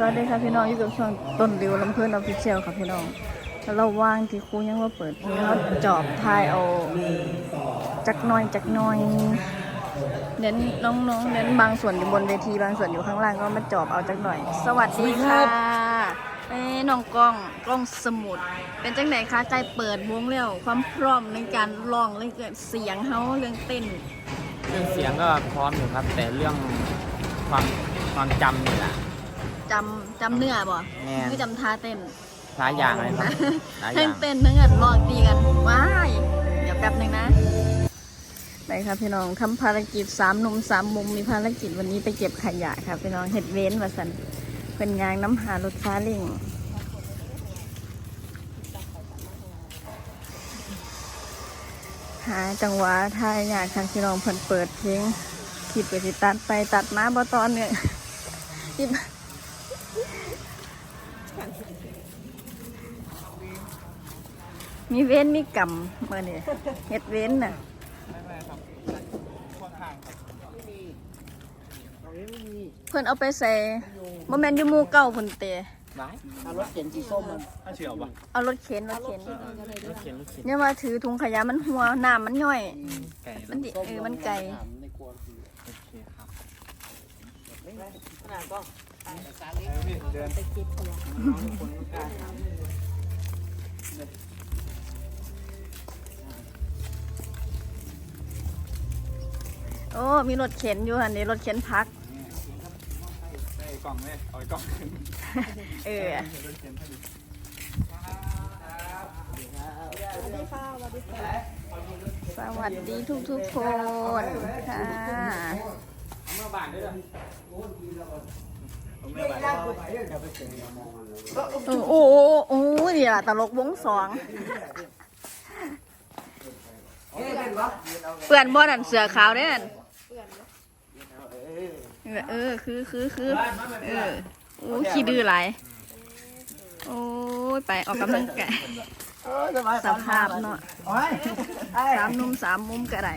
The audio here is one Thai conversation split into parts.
สวัสดีค่ะพี่น้องอยู่กับช่องต้นริวลำเพื่อนออฟฟิเชียลค่ะพี่น้องแล้วเราว่างที่ครูยังว่าเปิดเพลงเขาจอบทายเอาจักหน้อยจักหน้อยเน้นน้องๆเน้นบางส่วนอยู่บนเวทีบางส่วนอยู่ข้างล่างก็มาจอบเอาจักหน่อย สวัสดีค่ะเอ้น้องกล้องกล้องสมุด เป็นจังไหนคะใจเปิดวงแล้วความพร้อมในการร้องเรื่องเกิดเสียงเฮาเรื่องเต้นเรื่องเสียงก็พร้อมอยู่ครับ แต่เรื่องความความจำนี่แหละ จำจำเนื้อบ่แม่นไม่จำท่าเต้นหลายอย่างเลยครับหลายอทั้งย่างเต้นทั้งอัดลองตีกัน ว้าย เดี๋ยวแป๊บหนึงนะไปครับพี่น้องทำภารกิจสามหนุ่มสามมุมมีภารกิจวันนี้ไปเก็บขยะครับพี่น้องเห็ดเว้นมาสันเป็นยางน้ำหารถฟ้าลิงหาจังหวะทายอยากทางพี่น้องเพิ่นเปิดเพลงคิดไปสิตัดไปตัดมาบ่ตอนเนี่ย ที่ มีเว้นมีกรรมเมื่อนี่เฮ็ดเว้นน่ะเพิ่นเอาไปใส่บ่แม่นอยู่หมู่เก่าเพิ่นเตะหลายเอารถเข็นสีส้มมันถ้าเฉียวปะเอารถเข็นรถเข็นรถเข็นรถเข็นเนี่ยว่าถือถุงขยะมันหัวน้ำมันย่อยไก่มันดิเออมันไกลในครัวคือโอเคครับขนาดก็โอ้มีรถเข็นอยู่อันนี้รถเข็นพักไอ้กล่องเลยเอาไอ้กล่องเออสวัสดีทุกทุกๆคนค่ะเมื่อบานด้วยเหรอโอ้โหโอ้โหนี่ล่ะตลกวงสองเปื่อนบ่นั่นเสือขาวเด้นั่น เออ คือคือคือเออโอ้ขี้ดื้อหลายโอ้ยไปออกกำลังกายสภาพเนาะโอ้ยไอ้สามนุ่มสามมุมก็ได้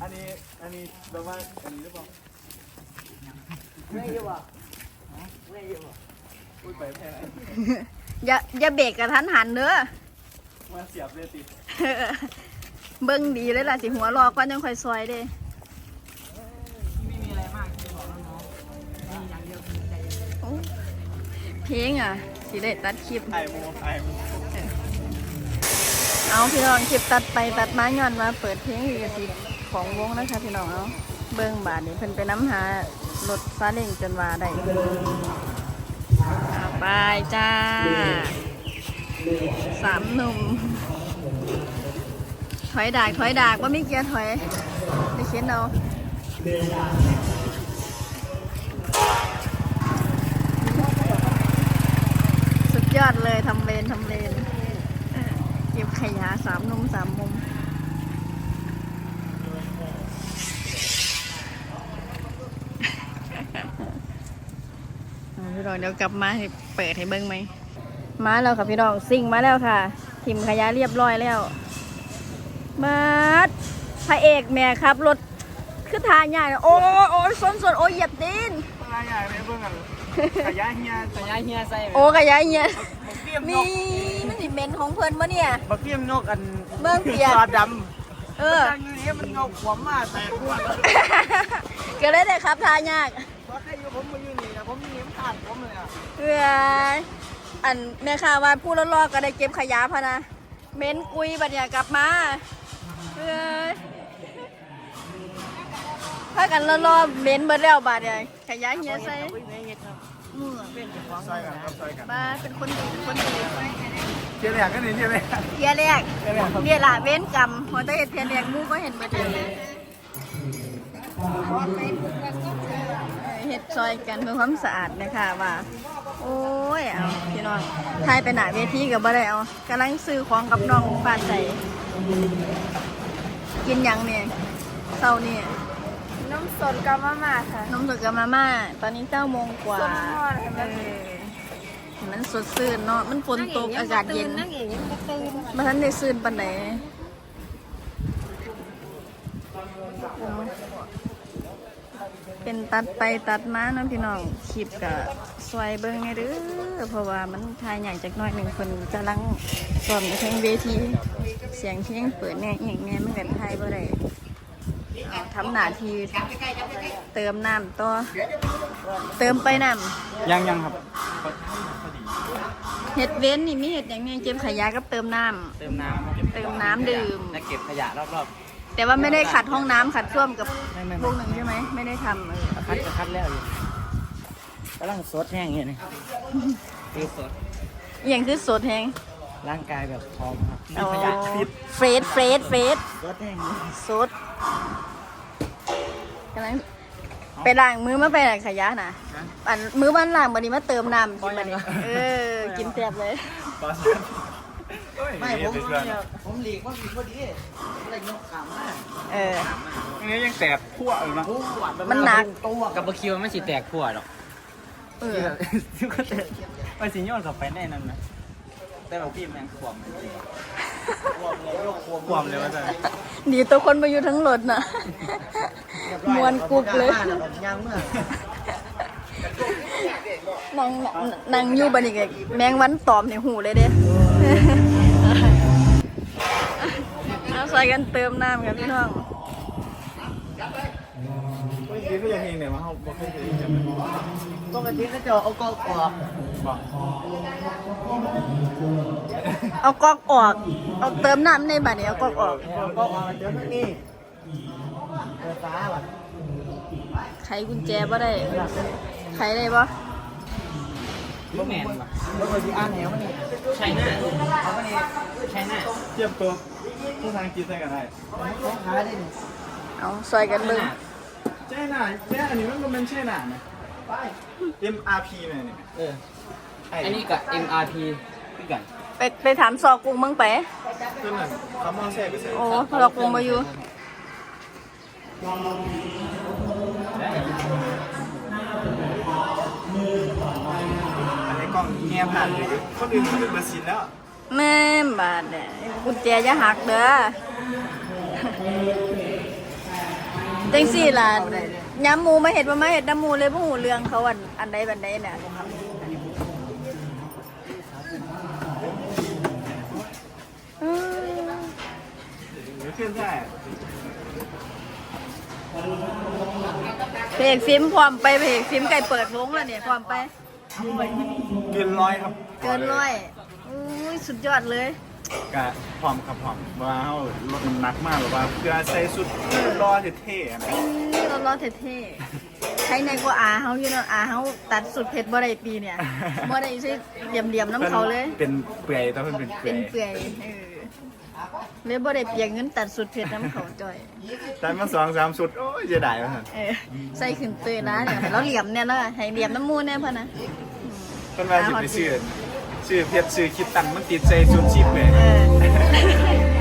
อันนี้ อันนี้แปลว่าอันนี้หรือเปล่าไม่อยู่อะไม่อยู่อะอุ้ยไปแพ้ไหนอย่าอย่าเบรกกระทันหันเด้อมาเสียบเลยติเบิ่งดีเลยล่ะสิหัวรอก่อนยังค่อยซอยเด้ เพลงอะสิได้ตัดคลิป ไอ้โมไอ้โมเอาพี่น้องคลิปตัดไปตัดมาย้อนมาเปิดเพลงอีกสิของวงนะคะพี่น้องเอาเบิ่งบาทนี่เพิ่นไปน้ำหารถซาเล้งจนว่าได้อ่าไปจ้าสามหนุ่มถอยดากถอยดากว่ามีเกียร์ถอยได้เขียนเอา อดเลยทำเลนทำเลนเก็บขยะสามนุมสามมุมพี่น้องเดี๋ยวกลับมาเปิดให้เบิ้งไหมมาแล้วค่ะพี่น้องซิ่งมาแล้วค่ะทิมขยะเรียบร้อยแล้วมาพระเอกแม่ครับรถคือทานยากโอ้โอ้ส้นส่วนโอ้เหยียบตีนอะไรใหญ่เลยเพิ่งกัน ขยะเฮียขยายเฮียใส่โอ้ขยะเนี่ยบักเตี้ยมนมีกมันสิเมนของเพิ่นมะเนี่ย บักเตี้ยมนกอันเบิ่งเปียกซอดเอำอตั้งอยู่นี่มันเงาขวมมาแตกหัวก็เลยได้ครับทายากเพราะให้อยู่ผมมาอยู่นี่นะผมมีเห็นขาดผมเลยอะเพื่ออันแม่ค้าว่าผู้รอๆก็ได้เก็บขยะพะนะเม้นกุยบัดเนี่ยกลับมาเพื่อ ถ้ากันรอๆเม้นเบิดแล้วบาดเนี่ยขยะเฮียใส่มือใช่กันครับใช่กันบ้าเป็นคนดีคนดีเจียแหลกกันนี่เจียแหลกเทียแรกเจียแหลกครับเนี่ยล่ะเว้นกรรมพอได้เทียแรกหมูก็เห็นเบิดเลยเฮ็ดซอยกันเพื่อความสะอาดนะคะว่า โอ้ยเอาพี่น้องทายไปหนาเวทีกับบ่ได้เอากำลังซื้อของกับน้องฟาดใจ กินหยังเนี่ยเศร้านี่น้ำ สดกับมาม่าค่ะนมสดกับมาม่า ตอนนี้เก้าโมงกว่าสดมากเลยเออมันสดชื่นเนาะ มันฝนตกอากาศเย็นนั่งเองยังกระตือนมาทันได้ซื่นปันไหนเป็นตัดไปตัดมาเนาะพี่น้องคลิปกับสวยเบิ้งไงเด้อเพราะว่ามันทายใหญ่จากหน้อยหนึ่งคนกำลังซ้อมอยู่เพลงเวที เสียงเพลงเปิดแน่อย่างแน่มันกันทายบ่ได้เอา ทำหน้าที่เติมน้ำต่อเติมไปน้ยังยังครับำเห็ดเว้นนี่มีเห็ดอย่างนี้เก็บขยะกับเติมน้ำ เติมน้ำเติมน้ำดื่ม และเก็บขยะรอบแต่ว่าไม่ได้ขัดห้องน้ำขัดส้วมกับๆไม่ไม่พวกหนึ่งใช่ไหมไม่ได้ทำเออคัดก็คัดแล้วอยู่กำลังสดแห้งอยู่นี่คือสดอหย่างคือสดแหงร่างกายแบบพร้อมครับอ๋อขยะฟิตเฟรดเฟรดเฟรดสดแห้งสดกำลัง ไปล้างมือมาไปล้างขยะนะอันมือมันล้างบันนี้มาเติมน้ำกินบันนี้เออ กินแซ่บเลยไม่ผมผมหลีกว่าผิดพอดีอะไรยกขามากเอออันนี้ยังแตกพั่วอยู่นะมันหนักตัวกับบะคิวมันสิแตกขั้วหรอกเออที่ก็แตกมันสิย้อนกลับไปแน่นั่นนะแต่แบบพี่แมงขวม ขวมเลยว่าจะดีตัวคนมาอยู่ทั้งรถน่ะมวนกรุบเลยยังเมื่อนั่งนั่งอยู่บันนี้ก็แมงวันตอมในหูเลยเด้เอาใส่กันเติมน้ำกันพี่น้องเมื่อกี้ก็ยังเองเนี่ยมาเขาบอกให้เองจังกติก็จะเอากอกออกบอก เอากอกออก เอาเติมน้ำในบัดนี้เอากอกออกเอากอกออกเดี๋ยวมันนี่เปิดฟ้าว่ะไขกุญแจบ่ได้ ไขได้บ่บ่แม่นว่ะบ่เคยอ่านแนวมันนี่ใช่หน้าเอามันนี่ใช่หน้าเทียบตัวผู้ทางกินใส่กันได้ของขาได้นี่เอาซอยกันเบิ่งใช่หน่าแค่อันนี้มันเป็นใช่หน่าไหม MRP ไหมเนี่ยเอออันนี้กับ MRP พี่กัน ไปไปถามซอกรุงมึงไปตัวนั้นคำมอแซ่ไปใส่โอ้ซอกรุงมาอยู่ อันนี้กล้องแง่ผ่านเลยคนอื่นเขาเป็นเบอร์ซินแล้วแม่นบาดเนี่ยกุญแจอย่าหักเด้อจังสี่ล่ะย้ำหมูมาเห็ดว่ามาเห็ดน้ำหมูเลยพวกหูเรื่องเขาอันอันใดบันใดเนี่ยอืม หรือ ขึ้นได้เพจฟิล์มพร้อมไปเพจฟิล์มไก่เปิดวงแล้วเนี่ยพร้อมไป เกินร้อยครับเกินร้อยอุ้ยสุดยอดเลยกะพร้อมครับพร้อมว่าเขาลดน้ำหนักมากแบบว่าเพื่อใส่สุดรอเท่ๆนะนี่เราล้อเท่ๆใช้ในกว่าอาเฮาอยู่เนาะอาเฮาตัดสุดเผ็ดบ่ได้ปีเนี่ยบ่ได้ใช้เหลี่ยมๆน้ำเขาเลย เป็นเปื่อยแต่เป็นเปื่เป็อนยเปื่อยเออ เลยบ่ได้เปียกเงินตัดสุดเผ็ดน้ำเขาจ่อยแต่มาสองสามสุด โอ้ยจะได้แล้วฮะเออใส่ขึ้นเตยนะเดี๋ยวให้เราเหลี่ยมเนี่ยเนาะให้เหลี่ยมน้ำมูนเนี่ยพ่อนะคนว่าสิไปซื้อซื้อเพชรซื้อคิดตันมันติดใจสุดชิปเลย เออ